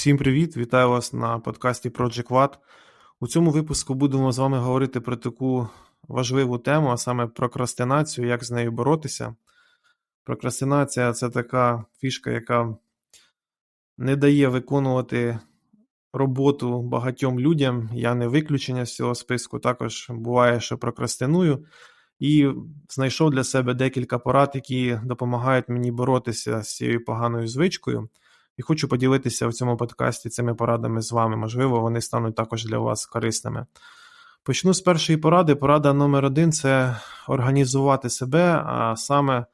Всім привіт! Вітаю вас на подкасті Project Watt. У цьому випуску будемо з вами говорити про таку важливу тему, а саме прокрастинацію, як з нею боротися. Прокрастинація це така фішка, яка не дає виконувати роботу багатьом людям. Я не виключення з цього списку. Також буває, що прокрастиную. І знайшов для себе декілька порад, які допомагають мені боротися з цією поганою звичкою. І хочу поділитися в цьому подкасті цими порадами з вами. Можливо, вони стануть також для вас корисними. Почну з першої поради. Порада номер один це організувати себе, а саме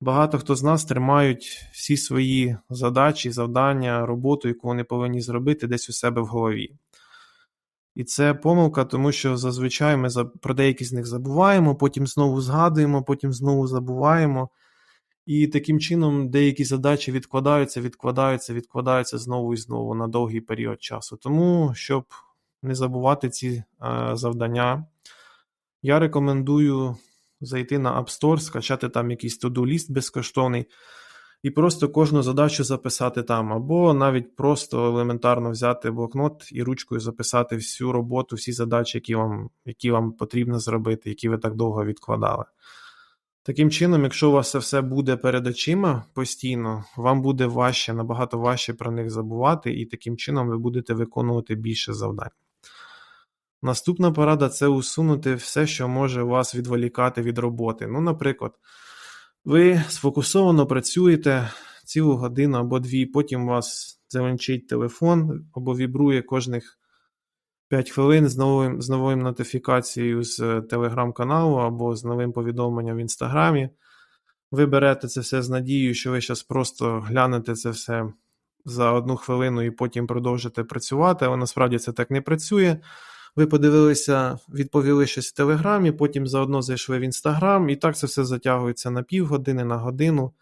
багато хто з нас тримають всі свої задачі, завдання, роботу, яку вони повинні зробити десь у себе в голові. І це помилка, тому що зазвичай ми про деякі з них забуваємо, потім знову згадуємо, потім знову забуваємо. І таким чином деякі задачі відкладаються, відкладаються, відкладаються знову і знову на довгий період часу. Тому, щоб не забувати ці е, завдання, я рекомендую зайти на App Store, скачати там якийсь to-do ліст безкоштовний, і просто кожну задачу записати там, або навіть просто елементарно взяти блокнот і ручкою записати всю роботу, всі задачі, які вам, які вам потрібно зробити, які ви так довго відкладали. Таким чином, якщо у вас це все буде перед очима постійно, вам буде важче, набагато важче про них забувати, і таким чином ви будете виконувати більше завдань. Наступна порада це усунути все, що може вас відволікати від роботи. Ну, наприклад, ви сфокусовано працюєте цілу годину або дві, потім у вас завинчить телефон або вібрує кожних 5 хвилин з новим з новою нотифікацією з е, телеграм-каналу або з новим повідомленням в інстаграмі. Ви берете це все з надією, що ви зараз просто глянете це все за одну хвилину і потім продовжите працювати, але насправді це так не працює. Ви подивилися, відповіли щось в Телеграмі, потім заодно зайшли в Інстаграм, і так це все затягується на півгодини, на годину.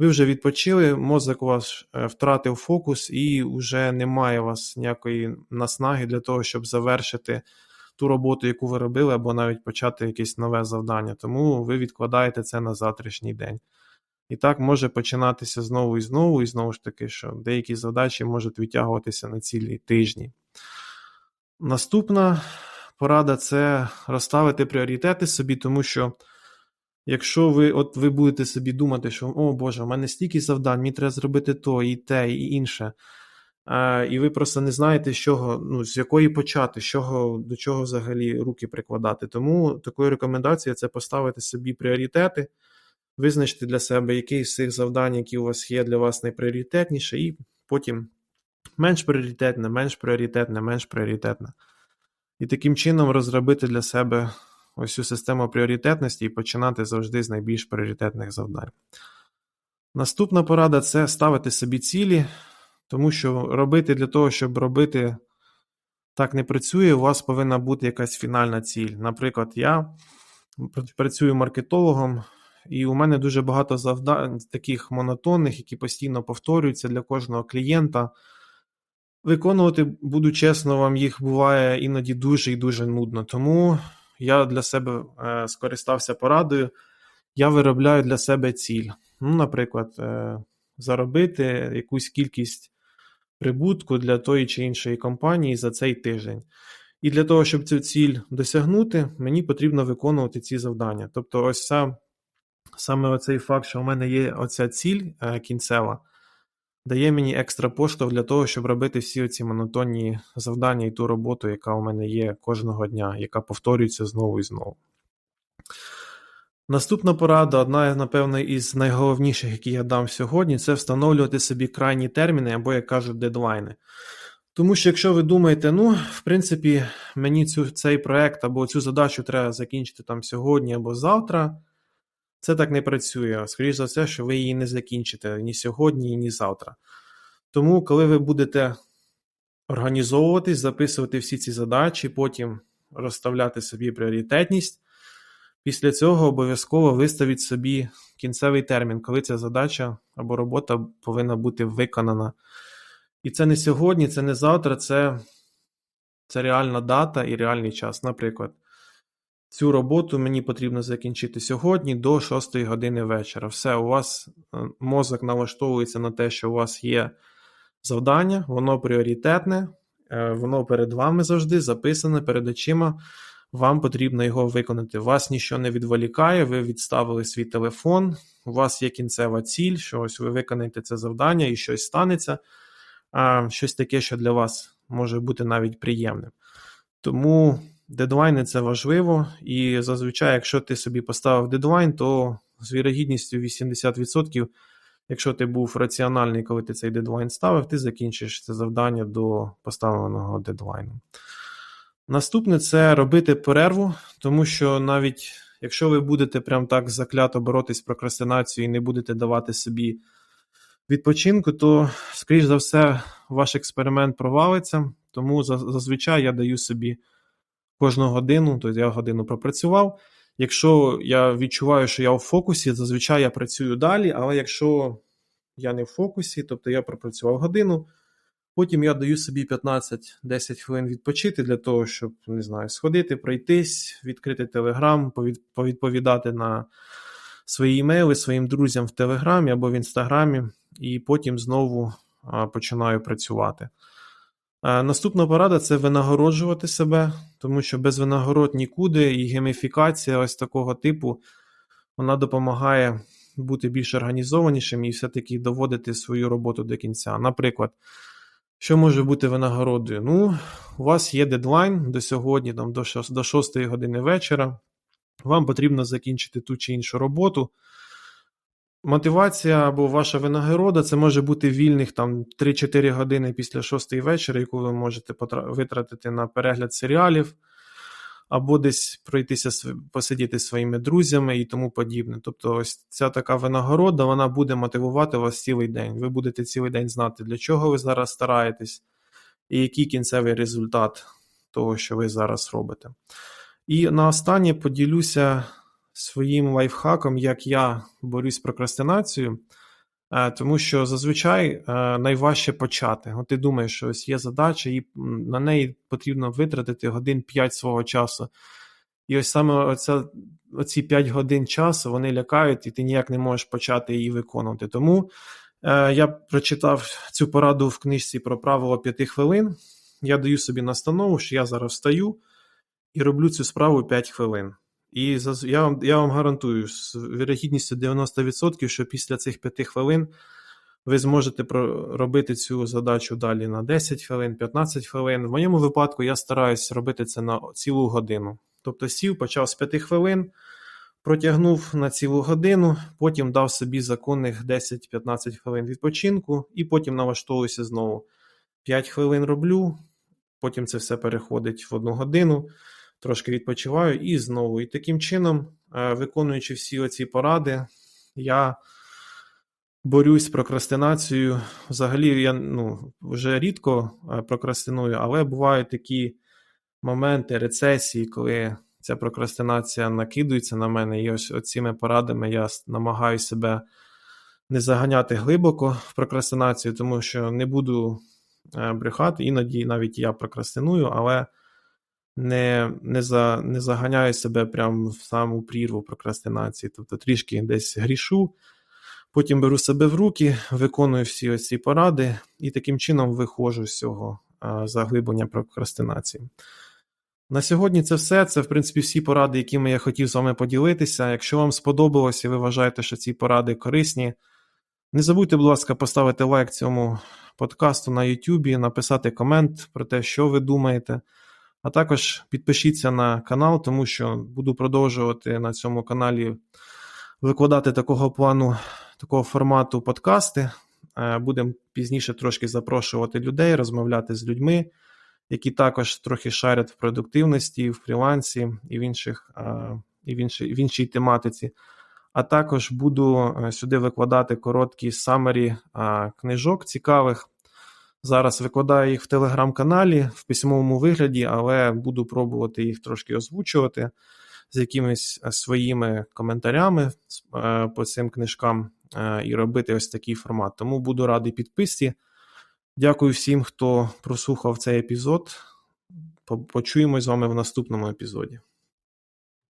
Ви вже відпочили, мозок вас е, втратив фокус, і вже немає у вас ніякої наснаги для того, щоб завершити ту роботу, яку ви робили, або навіть почати якесь нове завдання. Тому ви відкладаєте це на завтрашній день. І так може починатися знову і знову, і знову ж таки, що деякі задачі можуть відтягуватися на цілі тижні. Наступна порада це розставити пріоритети собі, тому що. Якщо ви от ви будете собі думати, що о Боже, у мене стільки завдань, мені треба зробити то, і те, і інше. А, І ви просто не знаєте, з чого, ну, з якої почати, з чого, до чого взагалі руки прикладати. Тому такою рекомендацією це поставити собі пріоритети, визначити для себе, який з цих завдань, які у вас є, для вас найпріоритетніше, і потім менш пріоритетне, менш пріоритетне, менш пріоритетне. І таким чином розробити для себе ось цю систему пріоритетності і починати завжди з найбільш пріоритетних завдань. Наступна порада це ставити собі цілі, тому що робити для того, щоб робити так не працює, у вас повинна бути якась фінальна ціль. Наприклад, я працюю маркетологом, і у мене дуже багато завдань таких монотонних, які постійно повторюються для кожного клієнта. Виконувати, буду чесно, вам їх буває іноді дуже і дуже нудно. Тому я для себе е, скористався порадою. Я виробляю для себе ціль. Ну, Наприклад, е, заробити якусь кількість прибутку для тої чи іншої компанії за цей тиждень. І для того, щоб цю ціль досягнути, мені потрібно виконувати ці завдання. Тобто, ось сам, саме оцей факт, що у мене є оця ціль е, кінцева, дає мені екстра поштовх для того, щоб робити всі ці монотонні завдання і ту роботу, яка у мене є кожного дня, яка повторюється знову і знову. Наступна порада, одна, напевно, із найголовніших, які я дам сьогодні, це встановлювати собі крайні терміни або, як кажуть, дедлайни. Тому що, якщо ви думаєте, ну, в принципі, мені цю, цей проект або цю задачу треба закінчити там сьогодні або завтра, це так не працює. Скоріше за все, що ви її не закінчите ні сьогодні, ні завтра. Тому, коли ви будете організовуватись, записувати всі ці задачі, потім розставляти собі пріоритетність, після цього обов'язково виставіть собі кінцевий термін, коли ця задача або робота повинна бути виконана. І це не сьогодні, це не завтра, це, це реальна дата і реальний час. Наприклад. Цю роботу мені потрібно закінчити сьогодні до 6 години вечора. Все, у вас е, мозок налаштовується на те, що у вас є завдання, воно пріоритетне, е, воно перед вами завжди записане перед очима. Вам потрібно його виконати. Вас нічого не відволікає, ви відставили свій телефон, у вас є кінцева ціль, що ось ви виконаєте це завдання і щось станеться, а щось таке, що для вас може бути навіть приємним. Тому дедлайни це важливо, і зазвичай, якщо ти собі поставив дедлайн, то з вірогідністю 80%, якщо ти був раціональний, коли ти цей дедлайн ставив, ти закінчиш це завдання до поставленого дедлайну. Наступне це робити перерву, тому що навіть якщо ви будете прям так заклято боротись прокрастинацією і не будете давати собі відпочинку, то, скоріш за все, ваш експеримент провалиться. Тому зазвичай я даю собі кожну годину, тобто я годину пропрацював. Якщо я відчуваю, що я в фокусі, зазвичай я працюю далі, але якщо я не в фокусі, тобто я пропрацював годину. Потім я даю собі 15-10 хвилин відпочити для того, щоб не знаю, сходити, пройтись, відкрити телеграм, повідповідати на свої імейли своїм друзям в Телеграмі або в Інстаграмі, і потім знову починаю працювати. Наступна порада це винагороджувати себе, тому що без винагород нікуди, і гейміфікація ось такого типу вона допомагає бути більш організованішим і все-таки доводити свою роботу до кінця. Наприклад. Що може бути винагородою? Ну, у вас є дедлайн до сьогодні, там, до 6, до 6 години вечора. Вам потрібно закінчити ту чи іншу роботу. Мотивація або ваша винагорода це може бути вільних там 3-4 години після 6 вечора, яку ви можете витратити на перегляд серіалів або десь пройтися посидіти зі своїми друзями і тому подібне. Тобто, ось ця така винагорода вона буде мотивувати вас цілий день. Ви будете цілий день знати, для чого ви зараз стараєтесь, і який кінцевий результат того, що ви зараз робите. І на останнє поділюся своїм лайфхаком, як я борюсь з прокрастинацією. Е, тому що зазвичай е, найважче почати. От ти думаєш, що ось є задача, і на неї потрібно витратити годин 5 свого часу. І ось саме оця, оці 5 годин часу вони лякають, і ти ніяк не можеш почати її виконувати. Тому е, я прочитав цю пораду в книжці про правило 5 хвилин. Я даю собі настанову, що я зараз встаю і роблю цю справу 5 хвилин. І я вам я вам гарантую з вірогідністю 90%, що після цих 5 хвилин ви зможете робити цю задачу далі на 10 хвилин, 15 хвилин. В моєму випадку я стараюся робити це на цілу годину. Тобто сів, почав з 5 хвилин, протягнув на цілу годину, потім дав собі законних 10-15 хвилин відпочинку, і потім налаштовуюся знову. 5 хвилин роблю, потім це все переходить в одну годину трошки відпочиваю і знову. І таким чином, е, виконуючи всі оці поради, я борюсь з прокрастинацією. Взагалі, я ну, вже рідко е, прокрастиную, але бувають такі моменти рецесії, коли ця прокрастинація накидується на мене, і ось цими порадами я намагаю себе не заганяти глибоко в прокрастинацію, тому що не буду е, брехати, іноді навіть я прокрастиную, але не не, за, не заганяю себе прямо в саму прірву прокрастинації, тобто трішки десь грішу, потім беру себе в руки, виконую всі ці поради і таким чином виходжу з цього заглиблення прокрастинації. На сьогодні це все. Це, в принципі, всі поради, якими я хотів з вами поділитися. Якщо вам сподобалося і ви вважаєте, що ці поради корисні, не забудьте, будь ласка, поставити лайк цьому подкасту на YouTube, написати комент про те, що ви думаєте. А також підпишіться на канал, тому що буду продовжувати на цьому каналі викладати такого плану, такого формату подкасти. Е, будемо пізніше трошки запрошувати людей, розмовляти з людьми, які також трохи шарять в продуктивності, в фрілансі і в інших, е, і в іншій, в іншій тематиці. А також буду е, сюди викладати короткі самері книжок цікавих. Зараз викладаю їх в телеграм-каналі в письмовому вигляді, але буду пробувати їх трошки озвучувати з якимись е, своїми коментарями е, по цим книжкам е, і робити ось такий формат. Тому буду радий підписці. Дякую всім, хто прослухав цей епізод. Почуємось з вами в наступному епізоді.